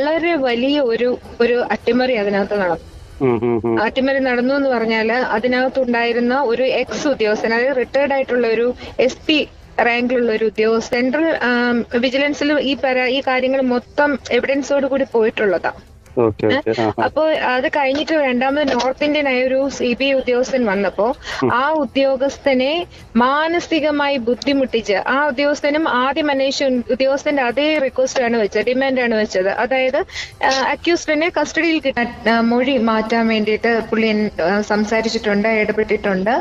വളരെ വലിയ ഒരു ഒരു അട്ടിമറി അതിനകത്ത് നടന്നു. അട്ടിമറി നടന്നു എന്ന് പറഞ്ഞാൽ അതിനകത്തുണ്ടായിരുന്ന ഒരു എക്സ് ഉദ്യോഗസ്ഥൻ അതായത് റിട്ടയർഡ് ആയിട്ടുള്ള ഒരു എസ് പി റാങ്കിലുള്ള ഒരു ഉദ്യോഗസ്ഥ സെൻട്രൽ വിജിലൻസിൽ ഈ പരാ ഈ കാര്യങ്ങൾ മൊത്തം എവിഡൻസോട് കൂടി പോയിട്ടുള്ളതാ ഓക്കെ ഓക്കെ ആ ആ. അപ്പോ അത് കഴിഞ്ഞിട്ട് രണ്ടാമത് നോർത്ത് ഇന്ത്യൻ ആയ ഒരു സി ബി ഐ ഉദ്യോഗസ്ഥൻ വന്നപ്പോ ആ ഉദ്യോഗസ്ഥനെ മാനസികമായി ബുദ്ധിമുട്ടിച്ച് ആ ഉദ്യോഗസ്ഥനും ആദ്യം അന്വേഷിച്ച ഉദ്യോഗസ്ഥന്റെ അതേ റിക്വസ്റ്റ് ആണ് വെച്ചത് ഡിമാൻഡ് ആണ് വെച്ചത്. അതായത് അക്യൂസ്ഡിനെ കസ്റ്റഡിയിൽ കിട്ടാൻ മൊഴി മാറ്റാൻ വേണ്ടിയിട്ട് പുള്ളി സംസാരിച്ചിട്ടുണ്ട് ഇടപെട്ടിട്ടുണ്ട്.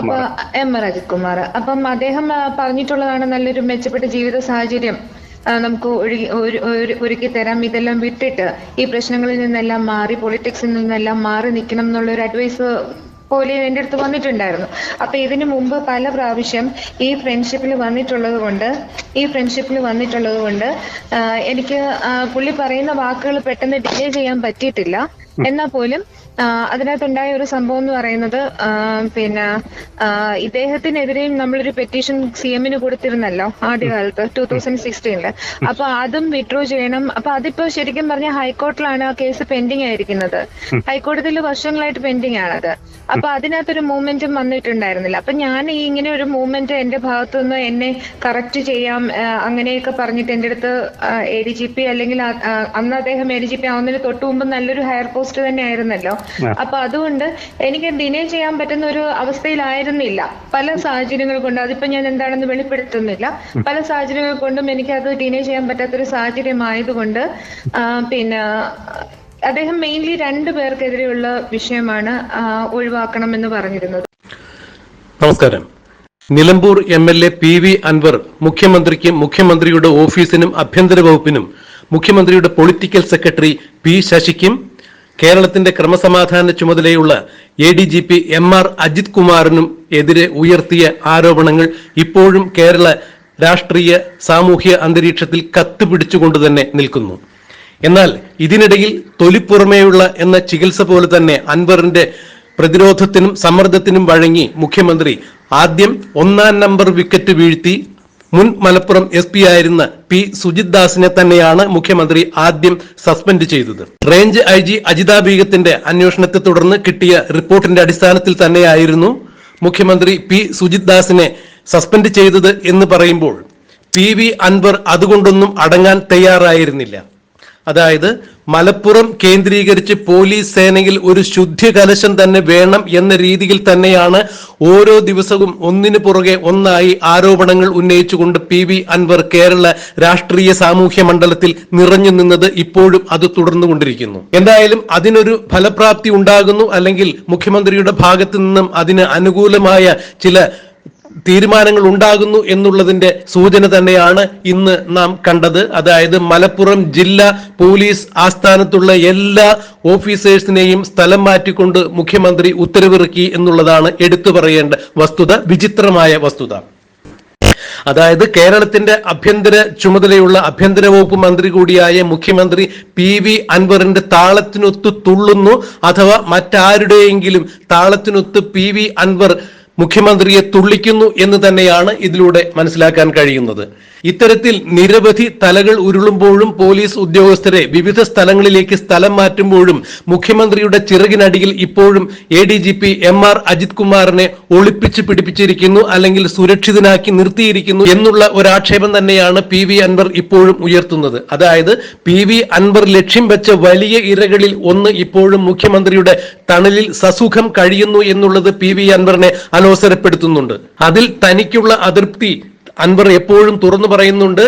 അപ്പൊ എം. അജിത് കുമാർ. അപ്പം അദ്ദേഹം പറഞ്ഞിട്ടുള്ളതാണ് നല്ലൊരു മെച്ചപ്പെട്ട ജീവിത സാഹചര്യം. നമുക്ക് ഒഴുകി ഒരു- ഒരു- ഒരുക്കി തരാം. ഇതെല്ലാം വിട്ടിട്ട് ഈ പ്രശ്നങ്ങളിൽ നിന്നെല്ലാം മാറി പൊളിറ്റിക്സിൽ നിന്നെല്ലാം മാറി നിൽക്കണം എന്നുള്ള ഒരു അഡ്വൈസ് പോലെ എന്റെ അടുത്ത് വന്നിട്ടുണ്ടായിരുന്നു. അപ്പൊ ഇതിനു മുമ്പ് പല പ്രാവശ്യം ഈ ഫ്രണ്ട്ഷിപ്പിൽ വന്നിട്ടുള്ളത് കൊണ്ട് ഈ ഫ്രണ്ട്ഷിപ്പിൽ വന്നിട്ടുള്ളത് കൊണ്ട് എനിക്ക് പുള്ളി പറയുന്ന വാക്കുകൾ പെട്ടെന്ന് ഡിലേ ചെയ്യാൻ പറ്റിയിട്ടില്ല. എന്നാൽ പോലും അതിനകത്തുണ്ടായ ഒരു സംഭവം എന്ന് പറയുന്നത് പിന്നെ ഇദ്ദേഹത്തിനെതിരെയും നമ്മളൊരു പെറ്റീഷൻ സി എമ്മിന് കൊടുത്തിരുന്നല്ലോ ആദ്യകാലത്ത് ടൂ തൗസൻഡ് സിക്സ്റ്റീനിൽ അപ്പൊ അതും വിഡ്രോ ചെയ്യണം. അപ്പൊ അതിപ്പോ ശരിക്കും പറഞ്ഞ ഹൈക്കോർട്ടിലാണ് ആ കേസ് പെൻഡിങ് ആയിരിക്കുന്നത്. ഹൈക്കോടതിയിൽ വർഷങ്ങളായിട്ട് പെൻഡിങ് ആണത്. അപ്പൊ അതിനകത്തൊരു മൂവ്മെന്റും വന്നിട്ടുണ്ടായിരുന്നില്ല. അപ്പൊ ഞാൻ ഈ ഇങ്ങനെ ഒരു മൂവ്മെന്റ് എന്റെ ഭാഗത്തുനിന്ന് എന്നെ കറക്റ്റ് ചെയ്യാം അങ്ങനെയൊക്കെ പറഞ്ഞിട്ട് എന്റെ അടുത്ത് എ ഡി ജി പി അല്ലെങ്കിൽ അന്ന് അദ്ദേഹം എ ഡി ജി പി ആവുന്നതിന് തൊട്ട് മുമ്പ് നല്ലൊരു ഹയർ പോസ്റ്റ് തന്നെ ആയിരുന്നല്ലോ അപ്പൊ അതുകൊണ്ട് എനിക്ക് ഡിനേ ചെയ്യാൻ പറ്റുന്ന ഒരു അവസ്ഥയിലായിരുന്നില്ല. പല സാഹചര്യങ്ങൾ കൊണ്ട് അതിപ്പോ ഞാൻ എന്താണെന്ന് വെളിപ്പെടുത്തുന്നില്ല. പല സാഹചര്യങ്ങൾ കൊണ്ടും എനിക്ക് അത് ഡിനേ ചെയ്യാൻ പറ്റാത്തൊരു സാഹചര്യമായതുകൊണ്ട് പിന്നെ അദ്ദേഹം മെയിൻലി രണ്ടു പേർക്കെതിരെയുള്ള വിഷയമാണ് ഒഴിവാക്കണം എന്ന് പറഞ്ഞിരുന്നത്. നമസ്കാരം. Nilambur M L A P V Anvar മുഖ്യമന്ത്രിക്ക് മുഖ്യമന്ത്രിയുടെ ഓഫീസിനും ആഭ്യന്തര വകുപ്പിനും മുഖ്യമന്ത്രിയുടെ പൊളിറ്റിക്കൽ സെക്രട്ടറി പി ശശിക്കും കേരളത്തിന്റെ ക്രമസമാധാന ചുമതലയുള്ള A D G P M R Ajith കുമാറിനും എതിരെ ഉയർത്തിയ ആരോപണങ്ങൾ ഇപ്പോഴും കേരള രാഷ്ട്രീയ സാമൂഹ്യ അന്തരീക്ഷത്തിൽ കത്തുപിടിച്ചുകൊണ്ട് തന്നെ നിൽക്കുന്നു. എന്നാൽ ഇതിനിടയിൽ തൊലിപ്പുറമേയുള്ള എന്ന ചികിത്സ പോലെ തന്നെ അൻവറിന്റെ പ്രതിരോധത്തിനും സമ്മർദ്ദത്തിനും വഴങ്ങി മുഖ്യമന്ത്രി ആദ്യം ഒന്നാം നമ്പർ വിക്കറ്റ് വീഴ്ത്തി മുൻ മലപ്പുറം എസ് പി ആയിരുന്ന പി സുജിത് ദാസിനെ തന്നെയാണ് മുഖ്യമന്ത്രി ആദ്യം സസ്പെൻഡ് ചെയ്തത്. റേഞ്ച് ഐ ജി അജിത അന്വേഷണത്തെ തുടർന്ന് കിട്ടിയ റിപ്പോർട്ടിന്റെ അടിസ്ഥാനത്തിൽ തന്നെയായിരുന്നു മുഖ്യമന്ത്രി പി സുജിത് ദാസിനെ സസ്പെൻഡ് ചെയ്തത് എന്ന് പറയുമ്പോൾ പി വി അൻവർ അതുകൊണ്ടൊന്നും അടങ്ങാൻ തയ്യാറായിരുന്നില്ല. അതായത് മലപ്പുറം കേന്ദ്രീകരിച്ച് പോലീസ് സേനയിൽ ഒരു ശുദ്ധി കലശം തന്നെ വേണം എന്ന രീതിയിൽ തന്നെയാണ് ഓരോ ദിവസവും ഒന്നിനു പുറകെ ഒന്നായി ആരോപണങ്ങൾ ഉന്നയിച്ചുകൊണ്ട് പി വി അൻവർ കേരള രാഷ്ട്രീയ സാമൂഹ്യ മണ്ഡലത്തിൽ നിറഞ്ഞു നിന്നത് ഇപ്പോഴും അത് തുടർന്നുകൊണ്ടിരിക്കുന്നു എന്തായാലും അതിനൊരു ഫലപ്രാപ്തി ഉണ്ടാകുന്നു അല്ലെങ്കിൽ മുഖ്യമന്ത്രിയുടെ ഭാഗത്തു നിന്നും അതിന് അനുകൂലമായ ചില തീരുമാനങ്ങൾ ഉണ്ടാകുന്നു എന്നുള്ളതിന്റെ സൂചന തന്നെയാണ് ഇന്ന് നാം കണ്ടത്. അതായത് മലപ്പുറം ജില്ലാ പോലീസ് ആസ്ഥാനത്തുള്ള എല്ലാ ഓഫീസേഴ്സിനെയും സ്ഥലം മാറ്റിക്കൊണ്ട് മുഖ്യമന്ത്രി ഉത്തരവിറക്കി എന്നുള്ളതാണ് എടുത്തു പറയേണ്ട വസ്തുത വിചിത്രമായ വസ്തുത. അതായത് കേരളത്തിന്റെ അഭ്യന്തര ചുമതലയുള്ള അഭ്യന്തര വകുപ്പ് മന്ത്രി കൂടിയായ മുഖ്യമന്ത്രി പി വി അൻവറിന്റെ താളത്തിനൊത്ത് തുള്ളുന്നു. അഥവാ മറ്റാരുടെയെങ്കിലും താളത്തിനൊത്ത് പി വി അൻവർ മുഖ്യമന്ത്രിയെ തുള്ളിക്കുന്നു എന്ന് തന്നെയാണ് ഇതിലൂടെ മനസ്സിലാക്കാൻ കഴിയുന്നത്. ഇത്തരത്തിൽ നിരവധി തലകൾ ഉരുളുമ്പോഴും പോലീസ് ഉദ്യോഗസ്ഥരെ വിവിധ സ്ഥലങ്ങളിലേക്ക് സ്ഥലം മാറ്റുമ്പോഴും മുഖ്യമന്ത്രിയുടെ ചിറകിനടിയിൽ ഇപ്പോഴും A D G P M R Ajith കുമാറിനെ ഒളിപ്പിച്ച് പിടിപ്പിച്ചിരിക്കുന്നു അല്ലെങ്കിൽ സുരക്ഷിതനാക്കി നിർത്തിയിരിക്കുന്നു എന്നുള്ള ഒരാക്ഷേപം തന്നെയാണ് പി വി അൻവർ ഇപ്പോഴും ഉയർത്തുന്നത്. അതായത് പി വി അൻവർ ലക്ഷ്യം വെച്ച വലിയ ഇരകളിൽ ഒന്ന് ഇപ്പോഴും മുഖ്യമന്ത്രിയുടെ തണലിൽ സസുഖം കഴിയുന്നു എന്നുള്ളത് പി വി അൻവറിനെ അലോസരപ്പെടുത്തുന്നുണ്ട്. അതിൽ തനിക്കുള്ള അതൃപ്തി അൻവർ എപ്പോഴും തുറന്നു പറയുന്നുണ്ട്.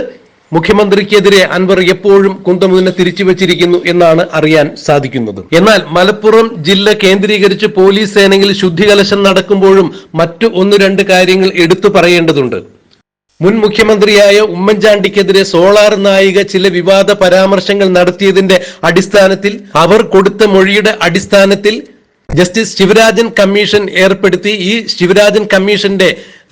മുഖ്യമന്ത്രിക്കെതിരെ അൻവർ എപ്പോഴും കുന്തമുതിനെ തിരിച്ചു വച്ചിരിക്കുന്നു എന്നാണ് അറിയാൻ സാധിക്കുന്നത്. എന്നാൽ മലപ്പുറം ജില്ല കേന്ദ്രീകരിച്ച് പോലീസ് സേനയിൽ ശുദ്ധികലശം നടക്കുമ്പോഴും മറ്റു ഒന്ന് രണ്ട് കാര്യങ്ങൾ എടുത്തു പറയേണ്ടതുണ്ട്. മുൻ മുഖ്യമന്ത്രിയായ ഉമ്മൻചാണ്ടിക്കെതിരെ സോളാർ നായിക ചില വിവാദ പരാമർശങ്ങൾ നടത്തിയതിന്റെ അടിസ്ഥാനത്തിൽ അവർ കൊടുത്ത മൊഴിയുടെ അടിസ്ഥാനത്തിൽ ജസ്റ്റിസ് ശിവരാജൻ കമ്മീഷൻ ഏർപ്പെടുത്തി. ഈ ശിവരാജൻ കമ്മീഷന്റെ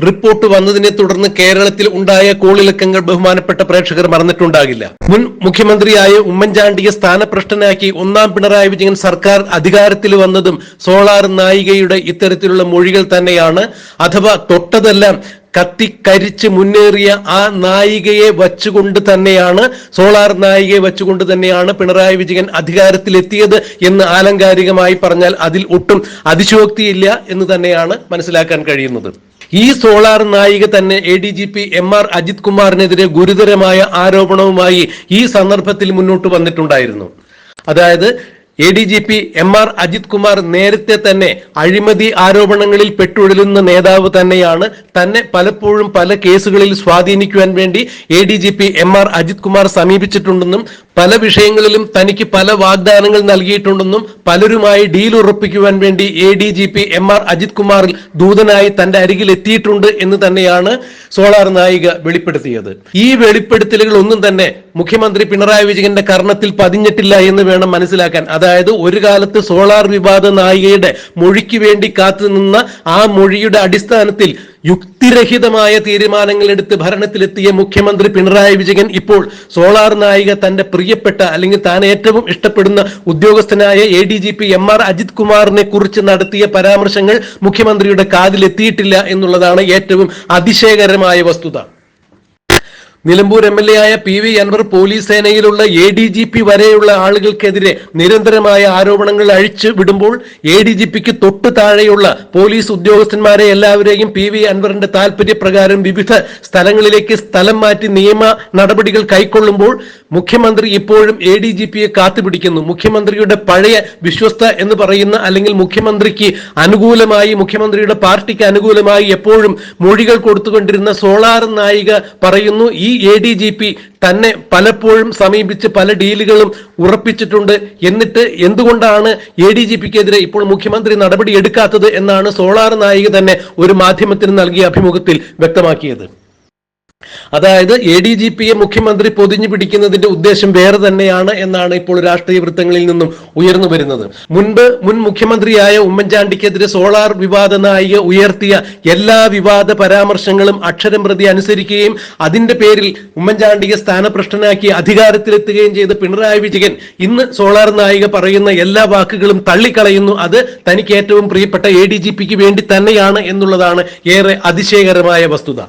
റിപ്പോർട്ട് വന്നതിനെ തുടർന്ന് കേരളത്തിൽ ഉണ്ടായ കോളിളക്കങ്ങൾ ബഹുമാനപ്പെട്ട പ്രേക്ഷകർ മറന്നിട്ടുണ്ടാകില്ല. മുൻ മുഖ്യമന്ത്രിയായ ഉമ്മൻചാണ്ടിയെ സ്ഥാനഭ്രഷ്ടനാക്കി ഒന്നാം പിണറായി വിജയൻ സർക്കാർ അധികാരത്തിൽ വന്നതും സോളാർ നായികയുടെ ഇത്തരത്തിലുള്ള മൊഴികൾ തന്നെയാണ്. അഥവാ തൊട്ടതെല്ലാം കത്തിക്കരിച്ച് മുന്നേറിയ ആ നായികയെ വച്ചുകൊണ്ട് തന്നെയാണ് സോളാർ നായികയെ വച്ചുകൊണ്ട് തന്നെയാണ് പിണറായി വിജയൻ അധികാരത്തിലെത്തിയത് എന്ന് ആലങ്കാരികമായി പറഞ്ഞാൽ അതിൽ ഒട്ടും അതിശോക്തിയില്ല എന്ന് തന്നെയാണ് മനസ്സിലാക്കാൻ കഴിയുന്നത്. ഈ സോളാർ നായിക തന്നെ A D G P M R Ajith കുമാറിനെതിരെ ഗുരുതരമായ ആരോപണവുമായി ഈ സന്ദർഭത്തിൽ മുന്നോട്ട് വന്നിട്ടുണ്ടായിരുന്നു. അതായത് A D G P M R Ajith Kumar നേരത്തെ തന്നെ അഴിമതി ആരോപണങ്ങളിൽ പെട്ടുഴലുന്ന നേതാവ് തന്നെയാണ്. തന്നെ പലപ്പോഴും പല കേസുകളിൽ സ്വാധീനിക്കുവാൻ വേണ്ടി A D G P M R Ajith Kumar സമീപിച്ചിട്ടുണ്ടെന്നും പല വിഷയങ്ങളിലും തനിക്ക് പല വാഗ്ദാനങ്ങൾ നൽകിയിട്ടുണ്ടെന്നും പലരുമായി ഡീൽ ഉറപ്പിക്കുവാൻ വേണ്ടി A D G P M R Ajith കുമാറിൽ ദൂതനായി തന്റെ അരികിൽ എത്തിയിട്ടുണ്ട് എന്ന് തന്നെയാണ് സോളാർ നായിക വെളിപ്പെടുത്തിയത്. ഈ വെളിപ്പെടുത്തലുകൾ ഒന്നും തന്നെ മുഖ്യമന്ത്രി പിണറായി വിജയന്റെ കർണത്തിൽ പതിഞ്ഞിട്ടില്ല എന്ന് വേണം മനസ്സിലാക്കാൻ. അതായത് ഒരു കാലത്ത് സോളാർ വിവാദ നായികയുടെ മൊഴിക്ക് വേണ്ടി കാത്തുനിന്ന ആ മൊഴിയുടെ അടിസ്ഥാനത്തിൽ യുക്തിരഹിതമായ തീരുമാനങ്ങൾ എടുത്ത് ഭരണത്തിലെത്തിയ മുഖ്യമന്ത്രി പിണറായി വിജയൻ ഇപ്പോൾ സോളാർ നായിക തന്റെ പ്രിയപ്പെട്ട അല്ലെങ്കിൽ താൻ ഏറ്റവും ഇഷ്ടപ്പെടുന്ന ഉദ്യോഗസ്ഥനായ A D G P M R Ajith കുമാറിനെ കുറിച്ച് നടത്തിയ പരാമർശങ്ങൾ മുഖ്യമന്ത്രിയുടെ കാതിലെത്തിയിട്ടില്ല എന്നുള്ളതാണ് ഏറ്റവും അതിശയകരമായ വസ്തുത. നിലമ്പൂർ എം എൽ എ ആയ പി വി അൻവർ പോലീസ് സേനയിലുള്ള എ ഡി ജി പി വരെയുള്ള ആളുകൾക്കെതിരെ നിരന്തരമായ ആരോപണങ്ങൾ അഴിച്ചു വിടുമ്പോൾ എ ഡി ജി പിക്ക് തൊട്ടു താഴെയുള്ള പോലീസ് ഉദ്യോഗസ്ഥന്മാരെ എല്ലാവരെയും പി വി അൻവറിന്റെ താൽപര്യപ്രകാരം വിവിധ സ്ഥലങ്ങളിലേക്ക് സ്ഥലം മാറ്റി നിയമ നടപടികൾ കൈക്കൊള്ളുമ്പോൾ മുഖ്യമന്ത്രി ഇപ്പോഴും എ ഡി ജി പിയെ കാത്തുപിടിക്കുന്നു. മുഖ്യമന്ത്രിയുടെ പഴയ വിശ്വസ്ത എന്ന് പറയുന്ന അല്ലെങ്കിൽ മുഖ്യമന്ത്രിക്ക് അനുകൂലമായി മുഖ്യമന്ത്രിയുടെ പാർട്ടിക്ക് അനുകൂലമായി എപ്പോഴും മൊഴികൾ കൊടുത്തുകൊണ്ടിരുന്ന സോളാർ നായിക പറയുന്നു ഈ എ ഡി ജി പി തന്നെ പലപ്പോഴും സമീപിച്ച് പല ഡീലുകളും ഉറപ്പിച്ചിട്ടുണ്ട്. എന്നിട്ട് എന്തുകൊണ്ടാണ് എ ഡി ജി പിക്കെതിരെ ഇപ്പോൾ മുഖ്യമന്ത്രി നടപടി എടുക്കാത്തത് എന്നാണ് സോളാർ നായിക തന്നെ ഒരു മാധ്യമത്തിന് നൽകിയ അഭിമുഖത്തിൽ വ്യക്തമാക്കിയത്. അതായത് എ ഡി ജി പിയെ മുഖ്യമന്ത്രി പൊതിഞ്ഞു പിടിക്കുന്നതിന്റെ ഉദ്ദേശം വേറെ തന്നെയാണ് എന്നാണ് ഇപ്പോൾ രാഷ്ട്രീയ വൃത്തങ്ങളിൽ നിന്നും ഉയർന്നു വരുന്നത്. മുൻപ് മുൻ മുഖ്യമന്ത്രിയായ ഉമ്മൻചാണ്ടിക്കെതിരെ സോളാർ വിവാദ നായിക ഉയർത്തിയ എല്ലാ വിവാദ പരാമർശങ്ങളും അക്ഷരം പ്രതി അനുസരിക്കുകയും അതിന്റെ പേരിൽ ഉമ്മൻചാണ്ടിയെ സ്ഥാനഭ്രഷ്ടനാക്കി അധികാരത്തിലെത്തുകയും ചെയ്ത പിണറായി വിജയൻ ഇന്ന് സോളാർ നായിക പറയുന്ന എല്ലാ വാക്കുകളും തള്ളിക്കളയുന്നു. അത് തനിക്ക് ഏറ്റവും പ്രിയപ്പെട്ട എ ഡി ജി പിക്ക് വേണ്ടി തന്നെയാണ് എന്നുള്ളതാണ് ഏറെ അതിശയകരമായ വസ്തുത.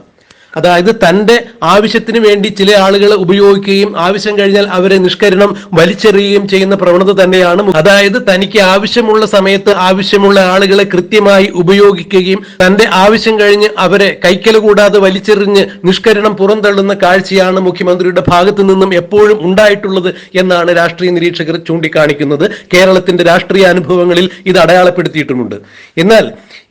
അതായത് തന്റെ ആവശ്യത്തിന് വേണ്ടി ചില ആളുകൾ ഉപയോഗിക്കുകയും ആവശ്യം കഴിഞ്ഞാൽ അവരെ നിഷ്കരണം വലിച്ചെറിയുകയും ചെയ്യുന്ന പ്രവണത തന്നെയാണ് അതായത് തനിക്ക് ആവശ്യമുള്ള സമയത്ത് ആവശ്യമുള്ള ആളുകളെ കൃത്യമായി ഉപയോഗിക്കുകയും തന്റെ ആവശ്യം കഴിഞ്ഞ് അവരെ കൈക്കൽ കൂടാതെ വലിച്ചെറിഞ്ഞ് നിഷ്കരണം പുറന്തള്ളുന്ന കാഴ്ചയാണ് മുഖ്യമന്ത്രിയുടെ ഭാഗത്തു നിന്നും എപ്പോഴും ഉണ്ടായിട്ടുള്ളത് എന്നാണ് രാഷ്ട്രീയ നിരീക്ഷകർ ചൂണ്ടിക്കാണിക്കുന്നത്. കേരളത്തിന്റെ രാഷ്ട്രീയ അനുഭവങ്ങളിൽ ഇത് അടയാളപ്പെടുത്തിയിട്ടുമുണ്ട്. എന്നാൽ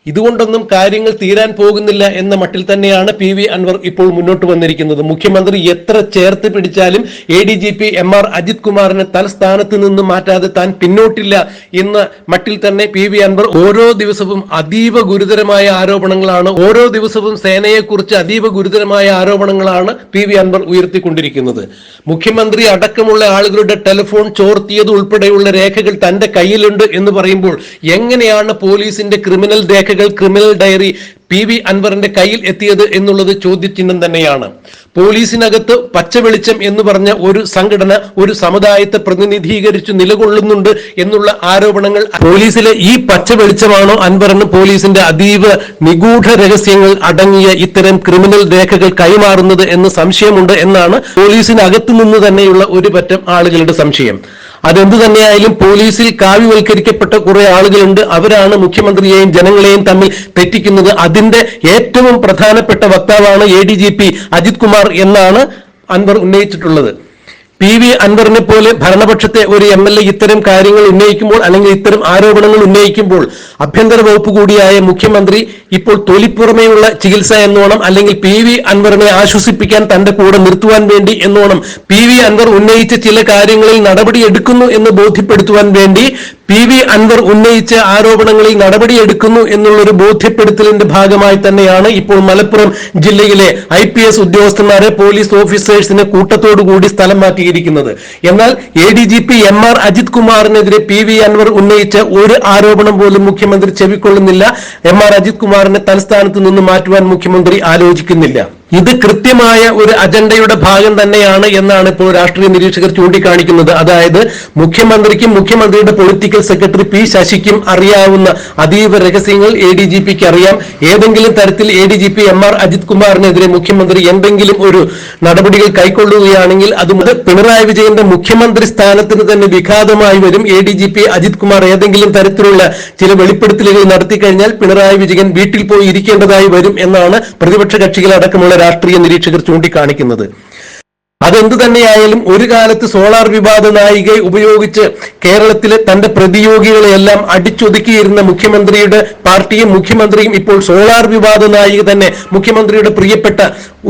ഇതുകൊണ്ടൊന്നും കാര്യങ്ങൾ തീരാൻ പോകുന്നില്ല എന്ന മട്ടിൽ തന്നെയാണ് പി വി അൻവർ ഇപ്പോൾ മുന്നോട്ട് വന്നിരിക്കുന്നത്. മുഖ്യമന്ത്രി എത്ര ചേർത്ത് പിടിച്ചാലും A D G P M R Ajith കുമാറിനെ തൽസ്ഥാനത്ത് നിന്ന് മാറ്റാതെ താൻ പിന്നോട്ടില്ല എന്ന മട്ടിൽ തന്നെ പി വി അൻവർ ഓരോ ദിവസവും അതീവ ഗുരുതരമായ ആരോപണങ്ങളാണ് ഓരോ ദിവസവും സേനയെക്കുറിച്ച് അതീവ ഗുരുതരമായ ആരോപണങ്ങളാണ് പി വി അൻവർ ഉയർത്തിക്കൊണ്ടിരിക്കുന്നത്. മുഖ്യമന്ത്രി അടക്കമുള്ള ആളുകളുടെ ടെലിഫോൺ ചോർത്തിയത് ഉൾപ്പെടെയുള്ള രേഖകൾ തന്റെ കയ്യിലുണ്ട് എന്ന് പറയുമ്പോൾ എങ്ങനെയാണ് പോലീസിന്റെ ക്രിമിനൽ രേഖകൾ ക്രിമിനൽ ഡയറി പി വി അൻവറിന്റെ കയ്യിൽ എത്തിയത് എന്നുള്ളത് ചോദ്യചിഹ്നം തന്നെയാണ്. പോലീസിനകത്ത് പച്ചവെളിച്ചം എന്ന് പറഞ്ഞ ഒരു സംഘടന ഒരു സമുദായത്തെ പ്രതിനിധീകരിച്ചു നിലകൊള്ളുന്നുണ്ട് എന്നുള്ള ആരോപണങ്ങൾ പോലീസിലെ ഈ പച്ച വെളിച്ചമാണോ അൻവറിന് പോലീസിന്റെ അതീവ നിഗൂഢ രഹസ്യങ്ങൾ അടങ്ങിയ ഇത്തരം ക്രിമിനൽ രേഖകൾ കൈമാറുന്നത് എന്ന് സംശയമുണ്ട് എന്നാണ് പോലീസിനകത്തു നിന്ന് തന്നെയുള്ള ഒരു പറ്റം ആളുകളുടെ സംശയം. അതെന്തു തന്നെയായാലും പോലീസിൽ കാവ്യവൽക്കരിക്കപ്പെട്ട കുറെ ആളുകളുണ്ട്. അവരാണ് മുഖ്യമന്ത്രിയെയും ജനങ്ങളെയും തമ്മിൽ തെറ്റിക്കുന്നത്. അതിന്റെ ഏറ്റവും പ്രധാനപ്പെട്ട വക്താവാണ് A D G P Ajith Kumar എന്നാണ് അൻവർ ഉന്നയിച്ചിട്ടുള്ളത്. പി വി അൻവറിനെ പോലെ ഭരണപക്ഷത്തെ ഒരു എം എൽ എ ഇത്തരം കാര്യങ്ങൾ ഉന്നയിക്കുമ്പോൾ അല്ലെങ്കിൽ ഇത്തരം ആരോപണങ്ങൾ ഉന്നയിക്കുമ്പോൾ ആഭ്യന്തര വകുപ്പ് കൂടിയായ മുഖ്യമന്ത്രി ഇപ്പോൾ തൊലിപ്പുറമേയുള്ള ചികിത്സ എന്നോണം അല്ലെങ്കിൽ പി വി അൻവറിനെ ആശ്വസിപ്പിക്കാൻ തന്റെ കൂടെ നിർത്തുവാൻ വേണ്ടി എന്നോണം പി വി അൻവർ ഉന്നയിച്ച ചില കാര്യങ്ങളിൽ നടപടി എടുക്കുന്നു എന്ന് ബോധ്യപ്പെടുത്തുവാൻ വേണ്ടി പി വി അൻവർ ഉന്നയിച്ച ആരോപണങ്ങളിൽ നടപടിയെടുക്കുന്നു എന്നുള്ളൊരു ബോധ്യപ്പെടുത്തലിന്റെ ഭാഗമായി തന്നെയാണ് ഇപ്പോൾ മലപ്പുറം ജില്ലയിലെ ഐ പി എസ് ഉദ്യോഗസ്ഥന്മാരെ പോലീസ് ഓഫീസേഴ്സിനെ കൂട്ടത്തോടുകൂടി സ്ഥലം മാറ്റിയിരിക്കുന്നത്. എന്നാൽ A D G P M R Ajith കുമാറിനെതിരെ P V Anvar ഉന്നയിച്ച ഒരു ആരോപണം പോലും മുഖ്യമന്ത്രി ചെവിക്കൊള്ളുന്നില്ല. എം ആർ അജിത് കുമാറിനെ തലസ്ഥാനത്ത് നിന്ന് മാറ്റുവാൻ മുഖ്യമന്ത്രി ആലോചിക്കുന്നില്ല. ഇത് കൃത്യമായ ഒരു അജണ്ടയുടെ ഭാഗം തന്നെയാണ് എന്നാണ് ഇപ്പോൾ രാഷ്ട്രീയ നിരീക്ഷകർ ചൂണ്ടിക്കാണിക്കുന്നത്. അതായത് മുഖ്യമന്ത്രിക്കും മുഖ്യമന്ത്രിയുടെ പൊളിറ്റിക്കൽ സെക്രട്ടറി പി ശശിക്കും അറിയാവുന്ന അതീവ രഹസ്യങ്ങൾ എ ഡി ജി പിക്ക് അറിയാം. ഏതെങ്കിലും തരത്തിൽ A D G P M R Ajith കുമാറിനെതിരെ മുഖ്യമന്ത്രി എന്തെങ്കിലും ഒരു നടപടികൾ കൈക്കൊള്ളുകയാണെങ്കിൽ അത് പിണറായി വിജയന്റെ മുഖ്യമന്ത്രി സ്ഥാനത്തിന് തന്നെ വിഘാതമായി വരും. A D G P Ajith Kumar ഏതെങ്കിലും തരത്തിലുള്ള ചില വെളിപ്പെടുത്തലുകൾ നടത്തി കഴിഞ്ഞാൽ പിണറായി വിജയൻ വീട്ടിൽ പോയി ഇരിക്കേണ്ടതായി വരും എന്നാണ് പ്രതിപക്ഷ കക്ഷികളടക്കമുള്ള രാഷ്ട്രീയ നിരീക്ഷകർ ചൂണ്ടിക്കാണിക്കുന്നത്. അതെന്തു തന്നെയായാലും ഒരു കാലത്ത് സോളാർ വിവാദ നായികയെ ഉപയോഗിച്ച് കേരളത്തിലെ തന്റെ പ്രതിയോഗികളെയെല്ലാം അടിച്ചൊതുക്കിയിരുന്ന മുഖ്യമന്ത്രിയുടെ പാർട്ടിയും മുഖ്യമന്ത്രിയും ഇപ്പോൾ സോളാർ വിവാദ നായിക തന്നെ മുഖ്യമന്ത്രിയുടെ പ്രിയപ്പെട്ട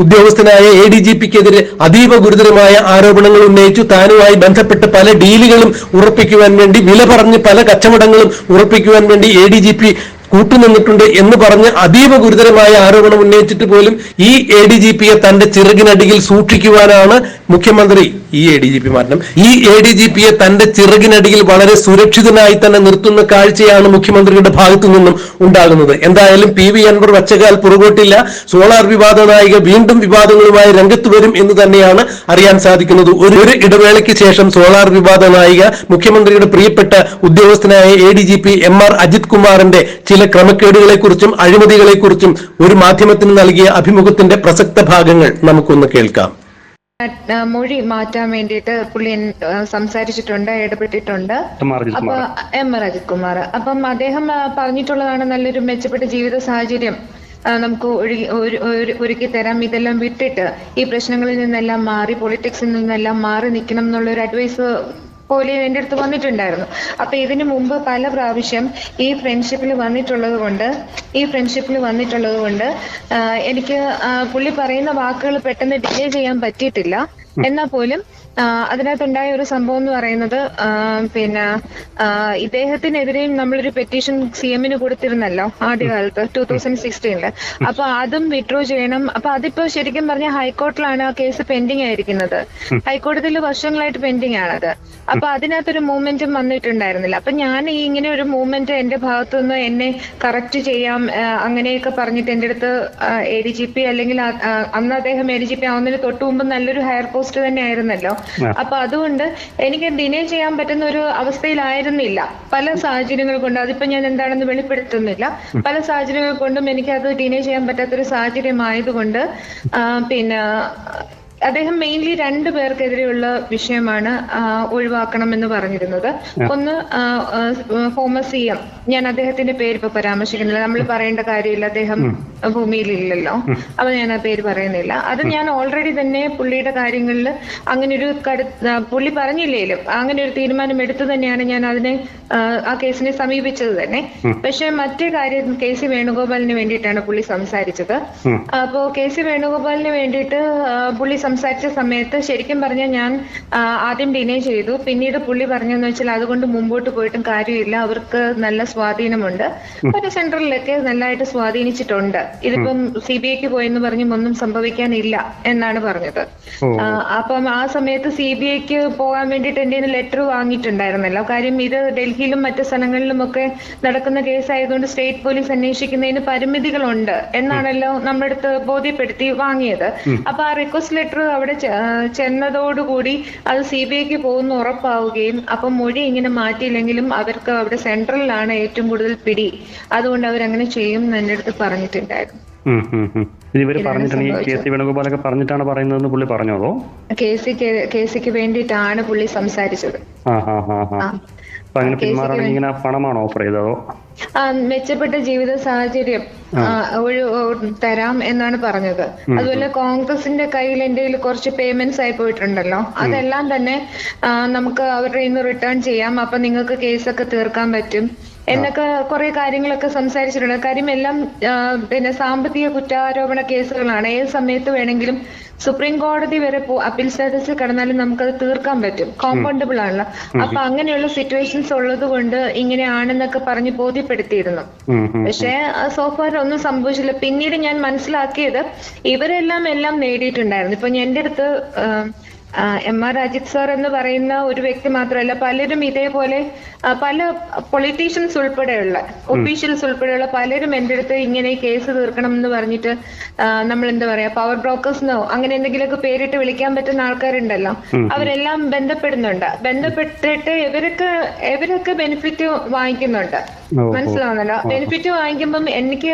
ഉദ്യോഗസ്ഥനായ എ ഡി ജി പിക്കെതിരെ അതീവ ഗുരുതരമായ ആരോപണങ്ങൾ ഉന്നയിച്ചു. താനുമായി ബന്ധപ്പെട്ട് പല ഡീലുകളും ഉറപ്പിക്കുവാൻ വേണ്ടി വില പറഞ്ഞ് പല കച്ചവടങ്ങളും ഉറപ്പിക്കുവാൻ വേണ്ടി എ ഡി ജി പി കൂട്ടുനിന്നിട്ടുണ്ട് എന്ന് പറഞ്ഞ് അതീവ ഗുരുതരമായ ആരോപണം ഉന്നയിച്ചിട്ട് പോലും ഈ എ ഡി ജി പിയെ തന്റെ ചിറകിനടിയിൽ സൂക്ഷിക്കുവാനാണ് മുഖ്യമന്ത്രി ഈ എ ഡി ജി പി മാറ്റം ഈ എ ഡി ജി പിയെ തന്റെ ചിറകിനടിയിൽ വളരെ സുരക്ഷിതനായി തന്നെ നിർത്തുന്ന കാഴ്ചയാണ് മുഖ്യമന്ത്രിയുടെ ഭാഗത്തു നിന്നും ഉണ്ടാകുന്നത്. എന്തായാലും പി വി അൻവർ വച്ചകാൽ പുറകോട്ടില്ല. സോളാർ വിവാദ നായിക വീണ്ടും വിവാദങ്ങളുമായി രംഗത്ത് വരും എന്ന് തന്നെയാണ് അറിയാൻ സാധിക്കുന്നത്. ഒരു ഒരു ഇടവേളയ്ക്ക് ശേഷം സോളാർ വിവാദ നായിക മുഖ്യമന്ത്രിയുടെ പ്രിയപ്പെട്ട ഉദ്യോഗസ്ഥനായ A D G P M R Ajith കുമാറിന്റെ ചില ക്രമക്കേടുകളെക്കുറിച്ചും അഴിമതികളെക്കുറിച്ചും ഒരു മാധ്യമത്തിന് നൽകിയ അഭിമുഖത്തിന്റെ പ്രസക്ത ഭാഗങ്ങൾ നമുക്കൊന്ന് കേൾക്കാം. മൊഴി മാറ്റാൻ വേണ്ടിയിട്ട് പുള്ളി സംസാരിച്ചിട്ടുണ്ട് ഇടപെട്ടിട്ടുണ്ട്. അപ്പൊ എം ആർ അജിത് കുമാർ. അപ്പം അദ്ദേഹം പറഞ്ഞിട്ടുള്ളതാണ് നല്ലൊരു മെച്ചപ്പെട്ട ജീവിത സാഹചര്യം. നമുക്ക് ഒരുക്കി തരാം. ഇതെല്ലാം വിട്ടിട്ട് ഈ പ്രശ്നങ്ങളിൽ നിന്നെല്ലാം മാറി പൊളിറ്റിക്സിൽ നിന്നെല്ലാം മാറി നിൽക്കണം എന്നുള്ള ഒരു അഡ്വൈസ് പോലെ എന്റെ അടുത്ത് വന്നിട്ടുണ്ടായിരുന്നു. അപ്പൊ ഇതിനു മുമ്പ് പല പ്രാവശ്യം ഈ ഫ്രണ്ട്ഷിപ്പിൽ വന്നിട്ടുള്ളത് കൊണ്ട് ഈ ഫ്രണ്ട്ഷിപ്പിൽ വന്നിട്ടുള്ളത് കൊണ്ട് എനിക്ക് പുള്ളി പറയുന്ന വാക്കുകൾ പെട്ടെന്ന് ഡിലേ ചെയ്യാൻ പറ്റിയിട്ടില്ല. എന്നാൽ പോലും അതിനകത്തുണ്ടായ ഒരു സംഭവം എന്ന് പറയുന്നത് പിന്നെ ഇദ്ദേഹത്തിനെതിരെയും നമ്മളൊരു പെറ്റീഷൻ സി എമ്മിന് കൊടുത്തിരുന്നല്ലോ ആദ്യകാലത്ത് ടൂ തൗസൻഡ് സിക്സ്റ്റീനിൽ അപ്പൊ അതും വിഡ്രോ ചെയ്യണം. അപ്പൊ അതിപ്പോ ശരിക്കും പറഞ്ഞ ഹൈക്കോർട്ടിലാണ് ആ കേസ് പെൻഡിങ് ആയിരിക്കുന്നത്. ഹൈക്കോടതിയിൽ വർഷങ്ങളായിട്ട് പെൻഡിങ് ആണത്. അപ്പൊ അതിനകത്തൊരു മൂവ്മെന്റും വന്നിട്ടുണ്ടായിരുന്നില്ല. അപ്പൊ ഞാൻ ഈ ഇങ്ങനെ ഒരു മൂവ്മെന്റ് എന്റെ ഭാഗത്തുനിന്ന് എന്നെ കറക്റ്റ് ചെയ്യാം അങ്ങനെയൊക്കെ പറഞ്ഞിട്ട് എന്റെ അടുത്ത് എ ഡി ജി പി അല്ലെങ്കിൽ അന്ന് അദ്ദേഹം എ ഡി ജി പി ആവുന്നതിന് തൊട്ട് മുമ്പ് നല്ലൊരു ഹയർ പോസ്റ്റ് തന്നെ ആയിരുന്നല്ലോ അപ്പൊ അതുകൊണ്ട് എനിക്ക് ഡിനേ ചെയ്യാൻ പറ്റുന്ന ഒരു അവസ്ഥയിലായിരുന്നില്ല. പല സാഹചര്യങ്ങൾ കൊണ്ട് അതിപ്പോ ഞാൻ എന്താണെന്ന് വെളിപ്പെടുത്തുന്നില്ല. പല സാഹചര്യങ്ങൾ കൊണ്ടും എനിക്ക് അത് ഡിനേ ചെയ്യാൻ പറ്റാത്തൊരു സാഹചര്യമായതുകൊണ്ട് പിന്നെ അദ്ദേഹം മെയിൻലി രണ്ടു പേർക്കെതിരെയുള്ള വിഷയമാണ് ഒഴിവാക്കണം എന്ന് പറഞ്ഞിരുന്നത്. ഒന്ന് ഹോമസ് സി എം ഞാൻ അദ്ദേഹത്തിന്റെ പേര് ഇപ്പൊ പരാമർശിക്കുന്നില്ല. നമ്മൾ പറയേണ്ട കാര്യമില്ല. അദ്ദേഹം ഭൂമിയിലില്ലല്ലോ. അപ്പൊ ഞാൻ ആ പേര് പറയുന്നില്ല. അത് ഞാൻ ഓൾറെഡി തന്നെ പുള്ളിയുടെ കാര്യങ്ങളിൽ അങ്ങനെ ഒരു കടു പുള്ളി പറഞ്ഞില്ലേലും അങ്ങനെ ഒരു തീരുമാനം എടുത്തു തന്നെയാണ് ഞാൻ അതിനെ ആ, കേസിനെ സമീപിച്ചത് തന്നെ. പക്ഷെ മറ്റേ കാര്യം കെ സി വേണുഗോപാലിന് വേണ്ടിയിട്ടാണ് പുള്ളി സംസാരിച്ചത്. അപ്പോ കെ സി വേണുഗോപാലിന് വേണ്ടിയിട്ട് പുള്ളി പുള്ളി സംസാരിച്ച സമയത്ത് ശരിക്കും പറഞ്ഞാൽ ഞാൻ ആദ്യം ഡിനേ ചെയ്തു. പിന്നീട് പുള്ളി പറഞ്ഞെന്ന് വെച്ചാൽ അതുകൊണ്ട് മുമ്പോട്ട് പോയിട്ടും കാര്യമില്ല. അവർക്ക് നല്ല സ്വാധീനമുണ്ട്. ഒരു സെൻട്രലിലൊക്കെ നല്ലതായിട്ട് സ്വാധീനിച്ചിട്ടുണ്ട്. ഇതിപ്പം സി ബി ഐക്ക് പോയെന്ന് പറഞ്ഞും ഒന്നും സംഭവിക്കാനില്ല എന്നാണ് പറഞ്ഞത്. അപ്പം ആ സമയത്ത് സി ബി ഐക്ക് പോകാൻ വേണ്ടിയിട്ട് എന്റെ ലെറ്റർ വാങ്ങിയിട്ടുണ്ടായിരുന്നല്ലോ. കാര്യം ഇത് ഡൽഹിയിലും മറ്റു സ്ഥലങ്ങളിലും ഒക്കെ നടക്കുന്ന കേസ് ആയതുകൊണ്ട് സ്റ്റേറ്റ് പോലീസ് അന്വേഷിക്കുന്നതിന് പരിമിതികളുണ്ട് എന്നാണല്ലോ നമ്മുടെ അടുത്ത് ബോധ്യപ്പെടുത്തി വാങ്ങിയത്. അപ്പൊ ആ റിക്വസ്റ്റ് ലെറ്റർ അവിടെ ചെന്നതോട് കൂടി ചെന്നതോടുകൂടി അത് സി ബി ഐക്ക് പോകുന്ന ഉറപ്പാവുകയും അപ്പൊ മൊഴി ഇങ്ങനെ മാറ്റിയില്ലെങ്കിലും അവർക്ക് അവിടെ സെൻട്രലിലാണ് ഏറ്റവും കൂടുതൽ പിടി. അതുകൊണ്ട് അവരങ്ങനെ ചെയ്യും എന്ന് എന്റെ അടുത്ത് പറഞ്ഞിട്ടുണ്ടായിരുന്നു. ഇവർ പറഞ്ഞിട്ടാണ് ഈ കെ സി വേണുഗോപാലൊക്കെ പറഞ്ഞിട്ടാണ് പറയുന്നതെന്ന് പുള്ളി പറഞ്ഞോളൂ. കെ സിക്ക് വേണ്ടിയിട്ടാണ് പുള്ളി സംസാരിച്ചത്. അപ്പൊ അങ്ങനെ ഇങ്ങനെ പണമാണോ ഓഫർ ചെയ്തതോ? മെച്ചപ്പെട്ട ജീവിത സാഹചര്യം ഒരു തരാം എന്നാണ് പറഞ്ഞത്. അതുപോലെ കോൺഗ്രസിന്റെ കയ്യിൽ എന്റെ കുറച്ച് പേയ്മെന്റ്സ് ആയി പോയിട്ടുണ്ടല്ലോ. അതെല്ലാം തന്നെ നമുക്ക് അവരുടെ ഇന്ന് റിട്ടേൺ ചെയ്യാം. അപ്പൊ നിങ്ങൾക്ക് കേസൊക്കെ തീർക്കാൻ പറ്റും. എന്നൊക്കെ കുറെ കാര്യങ്ങളൊക്കെ സംസാരിച്ചിട്ടുണ്ട്. കാര്യം എല്ലാം പിന്നെ സാമ്പത്തിക കുറ്റാരോപണ കേസുകളാണ്. ഏത് സമയത്ത് വേണമെങ്കിലും സുപ്രീം കോടതി വരെ പോ അപ്പീൽ സ്റ്റാറ്റസിൽ കിടന്നാലും നമുക്കത് തീർക്കാൻ പറ്റും. കോമ്പൗണ്ടബിൾ ആണല്ലോ. അപ്പൊ അങ്ങനെയുള്ള സിറ്റുവേഷൻസ് ഉള്ളത് കൊണ്ട് ഇങ്ങനെയാണെന്നൊക്കെ പറഞ്ഞ് ബോധ്യപ്പെടുത്തിയിരുന്നു. പക്ഷേ സോഫാർ ഒന്നും സംഭവിച്ചില്ല. പിന്നീട് ഞാൻ മനസ്സിലാക്കിയത് ഇവരെല്ലാം എല്ലാം നേടിയിട്ടുണ്ടായിരുന്നു. ഇപ്പൊ എന്റെ അടുത്ത് എം ആർ അജിത് സാർ എന്ന് പറയുന്ന ഒരു വ്യക്തി മാത്രമല്ല പലരും ഇതേപോലെ പല പൊളിറ്റീഷ്യൻസ് ഉൾപ്പെടെയുള്ള ഒഫീഷ്യൽസ് ഉൾപ്പെടെയുള്ള പലരും എന്റെ അടുത്ത് ഇങ്ങനെ കേസ് തീർക്കണം എന്ന് പറഞ്ഞിട്ട് നമ്മൾ എന്താ പറയാ പവർ ബ്രോക്കേഴ്സിനോ അങ്ങനെ എന്തെങ്കിലുമൊക്കെ പേരിട്ട് വിളിക്കാൻ പറ്റുന്ന ആൾക്കാരുണ്ടല്ലോ. അവരെല്ലാം ബന്ധപ്പെടുന്നുണ്ട്. ബന്ധപ്പെട്ടിട്ട് ഇവരൊക്കെ ഇവരൊക്കെ ബെനിഫിറ്റ് വാങ്ങിക്കുന്നുണ്ട്. മനസ്സിലാവുന്നല്ലോ. ബെനിഫിറ്റ് വാങ്ങിക്കുമ്പം എനിക്ക്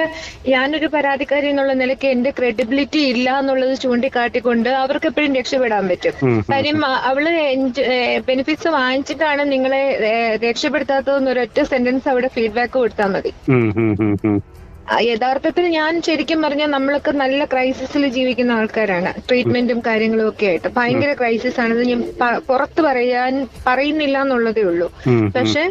ഞാനൊരു പരാതിക്കാരി എന്നുള്ള നിലയ്ക്ക് എന്റെ ക്രെഡിബിലിറ്റി ഇല്ല എന്നുള്ളത് ചൂണ്ടിക്കാട്ടിക്കൊണ്ട് അവർക്ക് എപ്പോഴും രക്ഷപ്പെടാൻ പറ്റും. കാര്യം അവൾ ബെനിഫിറ്റ്സ് വാങ്ങിച്ചിട്ടാണ് നിങ്ങളെ രക്ഷപ്പെടുത്താത്തതെന്നൊരു രക്ഷപ്പെടുത്താത്തതെന്ന് ഒരൊറ്റ സെന്റൻസ് അവിടെ ഫീഡ്ബാക്ക് കൊടുത്താൽ മതി. യഥാർത്ഥത്തിൽ ഞാൻ ശരിക്കും പറഞ്ഞാൽ നമ്മളൊക്കെ നല്ല ക്രൈസിസിൽ ജീവിക്കുന്ന ആൾക്കാരാണ്. ട്രീറ്റ്മെന്റും കാര്യങ്ങളും ഒക്കെ ആയിട്ട്. ഭയങ്കര ക്രൈസിസ് ആണെന്ന് ഞാൻ പുറത്ത് പറയാൻ പറയുന്നില്ല എന്നുള്ളതേ ഉള്ളൂ. പക്ഷെ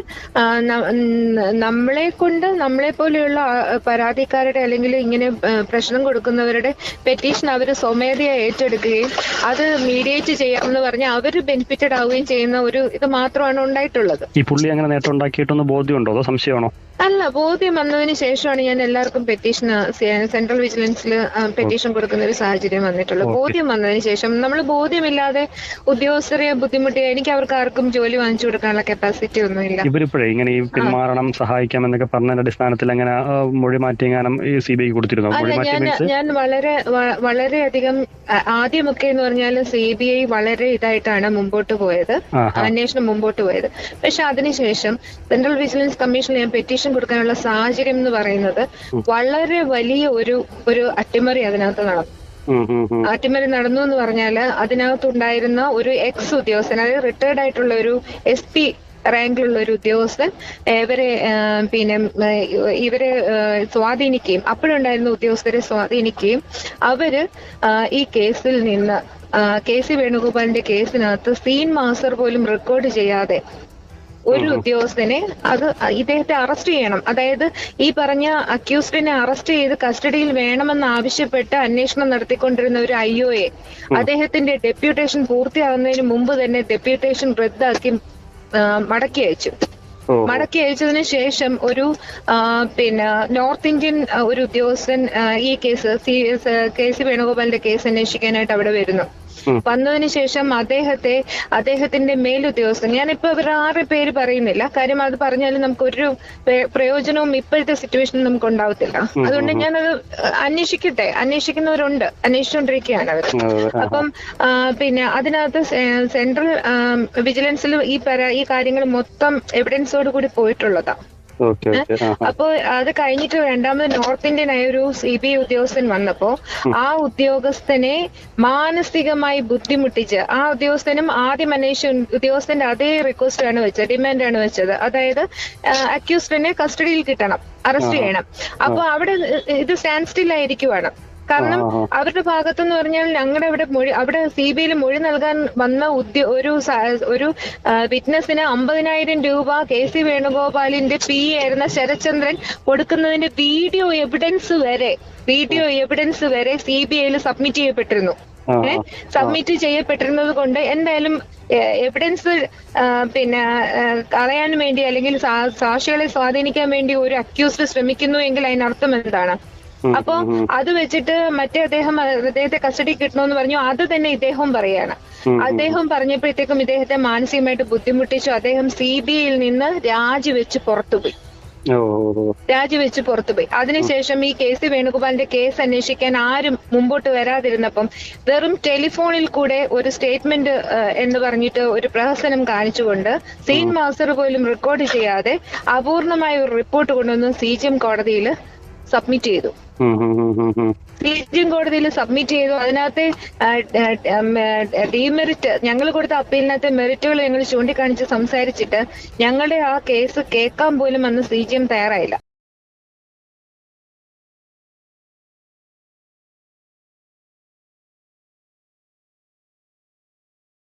നമ്മളെ കൊണ്ട് നമ്മളെ പോലെയുള്ള പരാതിക്കാരുടെ അല്ലെങ്കിൽ ഇങ്ങനെ പ്രശ്നം കൊടുക്കുന്നവരുടെ പെറ്റീഷൻ അവർ സ്വമേധയാ ഏറ്റെടുക്കുകയും അത് മീഡിയേറ്റ് ചെയ്യാമെന്ന് പറഞ്ഞ് അവർ ബെനിഫിറ്റഡ് ആവുകയും ചെയ്യുന്ന ഒരു ഇത് മാത്രമാണ് ഉണ്ടായിട്ടുള്ളത്. ഈ പുള്ളി അങ്ങനെ നേട്ടം ഉണ്ടാക്കിയിട്ടൊന്ന് ബോധ്യമുണ്ടോ? അതോ സംശയമാണോ? അല്ല ബോധ്യം വന്നതിന് ശേഷമാണ് ഞാൻ എല്ലാവർക്കും പെറ്റീഷൻ സെൻട്രൽ വിജിലൻസിൽ പെറ്റീഷൻ കൊടുക്കുന്ന ഒരു സാഹചര്യം വന്നിട്ടുള്ളൂ. ബോധ്യം വന്നതിന് ശേഷം നമ്മൾ ബോധ്യമില്ലാതെ ഉദ്യോഗസ്ഥരെ ബുദ്ധിമുട്ടി എനിക്ക് അവർക്ക് ആർക്കും ജോലി വാങ്ങിച്ചു കൊടുക്കാനുള്ള കപ്പാസിറ്റി ഒന്നുമില്ല. ഇവരിപ്പോഴേ ഇങ്ങനെ ഈ പിന്മാറണം സഹായിക്കാം എന്നൊക്കെ പറഞ്ഞതിന്റെ അടിസ്ഥാനത്തിൽ അങ്ങനെ മൊഴി മാറ്റിയെങ്ങാനും ഈ സി ബി ഐ കൊടുത്തിരുന്നു? ഞാൻ വളരെ വളരെയധികം ആദ്യമൊക്കെ എന്ന് പറഞ്ഞാൽ സി ബി ഐ വളരെ ഇതായിട്ടാണ് മുമ്പോട്ട് പോയത്. അന്വേഷണം മുമ്പോട്ട് പോയത്. പക്ഷെ അതിനുശേഷം സെൻട്രൽ വിജിലൻസ് കമ്മീഷനിൽ ഞാൻ പെറ്റീഷൻ കൊടുക്കാനുള്ള സാഹചര്യം എന്ന് പറയുന്നത് വളരെ വലിയ ഒരു ഒരു അട്ടിമറി അതിനകത്ത് നടന്നു. അട്ടിമറി നടന്നു എന്ന് പറഞ്ഞാൽ അതിനകത്തുണ്ടായിരുന്ന ഒരു എക്സ് ഉദ്യോഗസ്ഥൻ അതായത് റിട്ടയർഡ് ആയിട്ടുള്ള ഒരു എസ് പി റാങ്കിലുള്ള ഒരു ഉദ്യോഗസ്ഥൻ ഇവരെ പിന്നെ ഇവരെ സ്വാധീനിക്കുകയും അപ്പോഴുണ്ടായിരുന്ന ഉദ്യോഗസ്ഥരെ സ്വാധീനിക്കുകയും അവർ ഈ കേസിൽ നിന്ന് കെ സി വേണുഗോപാലിന്റെ കേസിനകത്ത് സീൻ മാസ്റ്റർ പോലും റെക്കോർഡ് ചെയ്യാതെ ഒരു ഉദ്യോഗസ്ഥനെ അത് ഇദ്ദേഹത്തെ അറസ്റ്റ് ചെയ്യണം. അതായത് ഈ പറഞ്ഞ അക്യൂസ്ഡിനെ അറസ്റ്റ് ചെയ്ത് കസ്റ്റഡിയിൽ വേണമെന്ന് ആവശ്യപ്പെട്ട് അന്വേഷണം നടത്തിക്കൊണ്ടിരുന്ന ഒരു ഐ ഒ എ അദ്ദേഹത്തിന്റെ ഡെപ്യൂട്ടേഷൻ പൂർത്തിയാകുന്നതിന് മുമ്പ് തന്നെ ഡെപ്യൂട്ടേഷൻ റദ്ദാക്കി മടക്കി അയച്ചു. മടക്കി അയച്ചതിന് ശേഷം ഒരു പിന്നെ നോർത്ത് ഇന്ത്യൻ ഒരു ഉദ്യോഗസ്ഥൻ ഈ കേസ് സി കെ സി വേണുഗോപാലിന്റെ കേസ് അന്വേഷിക്കാനായിട്ട് അവിടെ വരുന്നു. വന്നതിന് ശേഷം അദ്ദേഹത്തെ അദ്ദേഹത്തിന്റെ മേലുദ്യോഗസ്ഥൻ ഞാനിപ്പോ ഇവരുടെ ആറ് പേര് പറയുന്നില്ല. കാര്യം അത് പറഞ്ഞാലും നമുക്ക് ഒരു പ്രയോജനവും ഇപ്പോഴത്തെ സിറ്റുവേഷനിൽ നമുക്ക് ഉണ്ടാവത്തില്ല. അതുകൊണ്ട് ഞാനത് അന്വേഷിക്കട്ടെ. അന്വേഷിക്കുന്നവരുണ്ട്. അന്വേഷിച്ചുകൊണ്ടിരിക്കുകയാണ് അവർ അപ്പം പിന്നെ അതിനകത്ത് സെൻട്രൽ വിജിലൻസിൽ ഈ പരാ ഈ കാര്യങ്ങൾ മൊത്തം എവിഡൻസോട് കൂടി പോയിട്ടുള്ളതാ. ഓക്കെ ഓക്കെ ആ ആ. അപ്പോ അത് കഴിഞ്ഞിട്ട് രണ്ടാമത് നോർത്ത് ഇന്ത്യൻ ആയ ഒരു സി ബി ഐ ഉദ്യോഗസ്ഥൻ വന്നപ്പോ ആ ഉദ്യോഗസ്ഥനെ മാനസികമായി ബുദ്ധിമുട്ടിച്ച് ആ ഉദ്യോഗസ്ഥനും ആദ്യം അന്വേഷിച്ച ഉദ്യോഗസ്ഥന്റെ അതേ റിക്വസ്റ്റ് ആണ് വെച്ചത് ഡിമാൻഡ് ആണ് വെച്ചത്. അതായത് അക്യൂസ്ഡിനെ കസ്റ്റഡിയിൽ കിട്ടണം അറസ്റ്റ് ചെയ്യണം. അപ്പൊ അവിടെ ഇത് സ്റ്റാൻഡ് സ്റ്റിൽ ആയിരിക്കുവാണ്. കാരണം അവരുടെ ഭാഗത്ത് എന്ന് ഭാഗത്തെന്ന് പറഞ്ഞാൽ ഞങ്ങളുടെ അവിടെ മൊഴി അവിടെ സി ബി ഐയിൽ മൊഴി നൽകാൻ വന്ന ഉദ്യോ ഒരു ഒരു വിറ്റ്നസിന് അമ്പതിനായിരം രൂപ കെ സി വേണുഗോപാലിന്റെ പി ആയിരുന്ന ശരചന്ദ്രൻ കൊടുക്കുന്നതിന്റെ വീഡിയോ എവിഡൻസ് വരെ വീഡിയോ എവിഡൻസ് വരെ സി ബി ഐയിൽ സബ്മിറ്റ് ചെയ്യപ്പെട്ടിരുന്നു. സബ്മിറ്റ് ചെയ്യപ്പെട്ടിരുന്നത് കൊണ്ട് എന്തായാലും എവിഡൻസ് പിന്നെ കളയാൻ വേണ്ടി അല്ലെങ്കിൽ സാക്ഷികളെ സ്വാധീനിക്കാൻ വേണ്ടി ഒരു അക്യൂസ്ഡ് ശ്രമിക്കുന്നു എങ്കിൽ അതിനർത്ഥം എന്താണ്? അപ്പൊ അത് വെച്ചിട്ട് മറ്റേ അദ്ദേഹം അദ്ദേഹത്തെ കസ്റ്റഡി കിട്ടണമെന്ന് പറഞ്ഞു. അത് തന്നെ ഇദ്ദേഹം പറയാണ്. അദ്ദേഹം പറഞ്ഞപ്പോഴത്തേക്കും ഇദ്ദേഹത്തെ മാനസികമായിട്ട് ബുദ്ധിമുട്ടിച്ചു. അദ്ദേഹം സി ബി ഐയിൽ നിന്ന് രാജിവെച്ച് പുറത്തുപോയി. രാജിവെച്ച് പുറത്തുപോയി. അതിനുശേഷം ഈ കെ സി വേണുഗോപാലിന്റെ കേസ് അന്വേഷിക്കാൻ ആരും മുമ്പോട്ട് വരാതിരുന്നപ്പം വെറും ടെലിഫോണിൽ കൂടെ ഒരു സ്റ്റേറ്റ്മെന്റ് എന്ന് പറഞ്ഞിട്ട് ഒരു പ്രഹസനം കാണിച്ചുകൊണ്ട് സീൻ മാസ്റ്റർ പോലും റെക്കോർഡ് ചെയ്യാതെ അപൂർണമായ ഒരു റിപ്പോർട്ട് കൊണ്ടുവന്ന് സി ജി എം കോടതിയിൽ സബ്മിറ്റ് ചെയ്തു. ഉം, ഉം, ഉം, ഉം, ഉം. സി ജി എം കോടതിയിൽ സബ്മിറ്റ് ചെയ്തു അതിനകത്തെ ഡീമെറിറ്റ് ഞങ്ങൾ കൊടുത്ത അപ്പീലിനകത്തെ മെറിറ്റുകൾ ഞങ്ങൾ ചൂണ്ടിക്കാണിച്ച് സംസാരിച്ചിട്ട് ഞങ്ങളുടെ ആ കേസ് കേൾക്കാൻ പോലും അന്ന് സി ജി എം തയ്യാറായില്ല